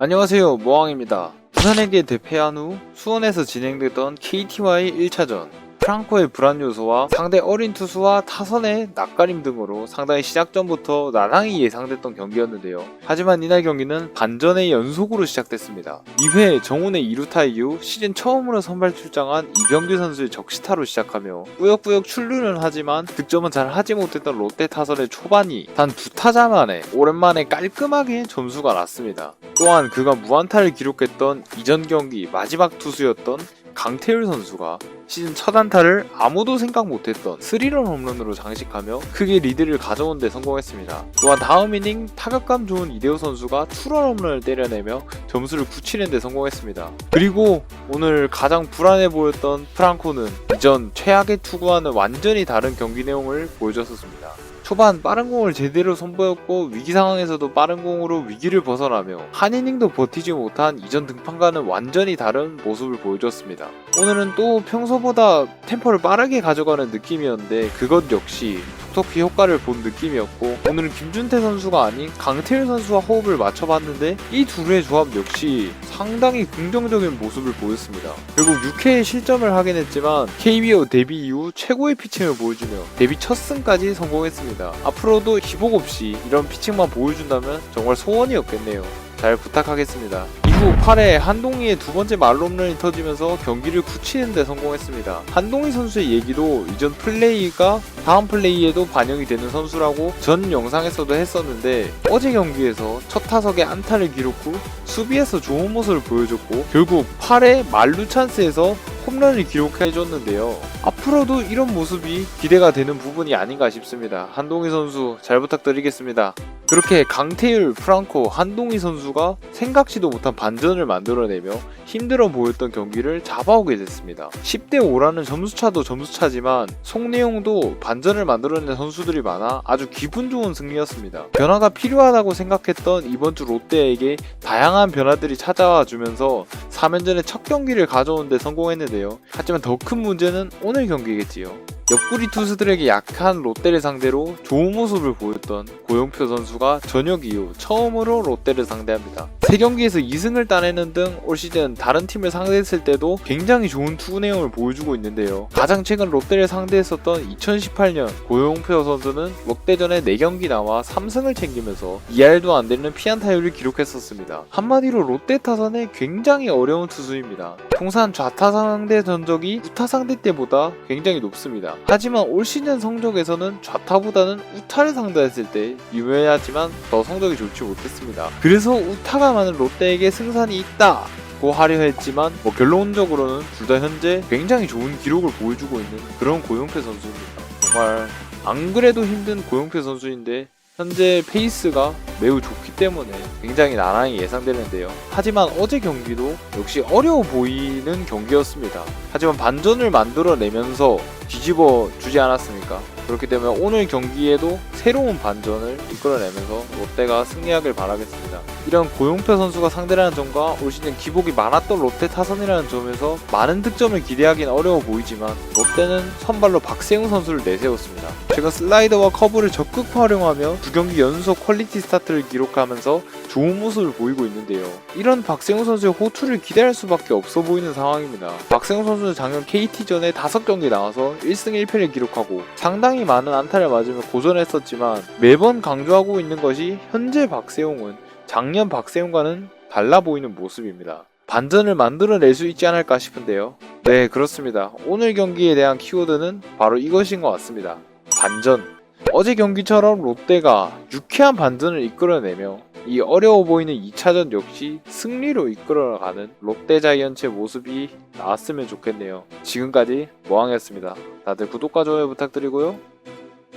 안녕하세요 모왕입니다. 부산에게 대패한 후 수원에서 진행됐던 KT와의 1차전 프랑코의 불안 요소와 상대 어린 투수와 타선의 낯가림 등으로 상당히 시작 전부터 나랑이 예상됐던 경기였는데요. 하지만 이날 경기는 반전의 연속으로 시작됐습니다. 2회 정훈의 2루타 이후 시즌 처음으로 선발 출장한 이병규 선수의 적시타로 시작하며 꾸역꾸역 출루는 하지만 득점은 잘 하지 못했던 롯데 타선의 초반이 단 두 타자 만에 오랜만에 깔끔하게 점수가 났습니다. 또한 그가 무안타를 기록했던 이전 경기 마지막 투수였던 강태율 선수가 시즌 첫 안타를 아무도 생각 못했던 스리런 홈런으로 장식하며 크게 리드를 가져온 데 성공했습니다. 또한 다음 이닝 타격감 좋은 이대호 선수가 투런 홈런을 때려내며 점수를 굳히는 데 성공했습니다. 그리고 오늘 가장 불안해 보였던 프랑코는 이전 최악의 투구와는 완전히 다른 경기 내용을 보여줬었습니다. 초반 빠른 공을 제대로 선보였고 위기 상황에서도 빠른 공으로 위기를 벗어나며 한 이닝도 버티지 못한 이전 등판과는 완전히 다른 모습을 보여줬습니다. 오늘은 또 평소보다 템포를 빠르게 가져가는 느낌이었는데 그것 역시 톡톡히 효과를 본 느낌이었고 오늘은 김준태 선수가 아닌 강태일 선수와 호흡을 맞춰봤는데 이 둘의 조합 역시 상당히 긍정적인 모습을 보였습니다. 결국 6회에 실점을 하긴 했지만 KBO 데뷔 이후 최고의 피칭을 보여주며 데뷔 첫 승까지 성공했습니다. 앞으로도 기복 없이 이런 피칭만 보여준다면 정말 소원이었겠네요. 잘 부탁하겠습니다. 이후 8회 한동희의 두 번째 말홈런이 터지면서 경기를 굳히는 데 성공했습니다. 한동희 선수의 얘기도 이전 플레이가 다음 플레이에도 반영이 되는 선수라고 전 영상에서도 했었는데 어제 경기에서 첫 타석에 안타를 기록 후 수비에서 좋은 모습을 보여줬고 결국 8회 만루 찬스에서 홈런을 기록해줬는데요. 앞으로도 이런 모습이 기대가 되는 부분이 아닌가 싶습니다. 한동희 선수 잘 부탁드리겠습니다. 그렇게 강태율, 프랑코, 한동희 선수가 생각지도 못한 반전을 만들어내며 힘들어 보였던 경기를 잡아오게 됐습니다. 10대 5라는 점수차도 점수차지만 송내용도 반전을 만들어낸 선수들이 많아 아주 기분 좋은 승리였습니다. 변화가 필요하다고 생각했던 이번 주 롯데에게 다양한 변화들이 찾아와 주면서 4면전의 첫 경기를 가져온 데 성공했는데요. 하지만 더 큰 문제는 오늘 경기겠지요. 옆구리 투수들에게 약한 롯데를 상대로 좋은 모습을 보였던 고영표 선수가 저녁 이후 처음으로 롯데를 상대합니다. 3경기에서 2승을 따내는 등 올 시즌 다른 팀을 상대했을 때도 굉장히 좋은 투구 내용을 보여주고 있는데요. 가장 최근 롯데를 상대했었던 2018년 고영표 선수는 롯데전에 4경기 나와 3승을 챙기면서 2할도 안 되는 피안타율을 기록했었습니다. 한마디로 롯데 타선에 굉장히 어려운 투수입니다. 통산 좌타 상대 전적이 우타 상대 때보다 굉장히 높습니다. 하지만 올 시즌 성적에서는 좌타보다는 우타를 상대했을 때 유명하지만 더 성적이 좋지 못했습니다. 그래서 우타가 많은 롯데에게 승산이 있다. 고 하려 했지만 뭐 결론적으로는 둘 다 현재 굉장히 좋은 기록을 보여주고 있는 그런 고용표 선수입니다. 정말 안 그래도 힘든 고용표 선수인데 현재 페이스가 매우 좋기 때문에 굉장히 나란히 예상되는데요. 하지만 어제 경기도 역시 어려워 보이는 경기였습니다. 하지만 반전을 만들어내면서 뒤집어 주지 않았습니까? 그렇기 때문에 오늘 경기에도 새로운 반전을 이끌어내면서 롯데가 승리하길 바라겠습니다. 이런 고용표 선수가 상대라는 점과 올 시즌 기복이 많았던 롯데 타선이라는 점에서 많은 득점을 기대하기는 어려워 보이지만 롯데는 선발로 박세웅 선수를 내세웠습니다. 제가 슬라이더와 커브를 적극 활용하며 두 경기 연속 퀄리티 스타트를 기록하면서 좋은 모습을 보이고 있는데요. 이런 박세웅 선수의 호투를 기대할 수밖에 없어 보이는 상황입니다. 박세웅 선수는 작년 KT전에 5경기 나와서 1승 1패를 기록하고 상당히 많은 안타를 맞으며 고전했었지만 매번 강조하고 있는 것이 현재 박세웅은 작년 박세웅과는 달라 보이는 모습입니다. 반전을 만들어낼 수 있지 않을까 싶은데요. 네, 그렇습니다. 오늘 경기에 대한 키워드는 바로 이것인 것 같습니다. 반전. 어제 경기처럼 롯데가 유쾌한 반전을 이끌어내며 이 어려워 보이는 2차전 역시 승리로 이끌어가는 롯데 자이언츠의 모습이 나왔으면 좋겠네요. 지금까지 모항이었습니다. 다들 구독과 좋아요 부탁드리고요.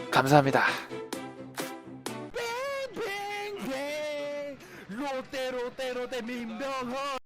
감사합니다. 롯데 롯데 롯데 민병헌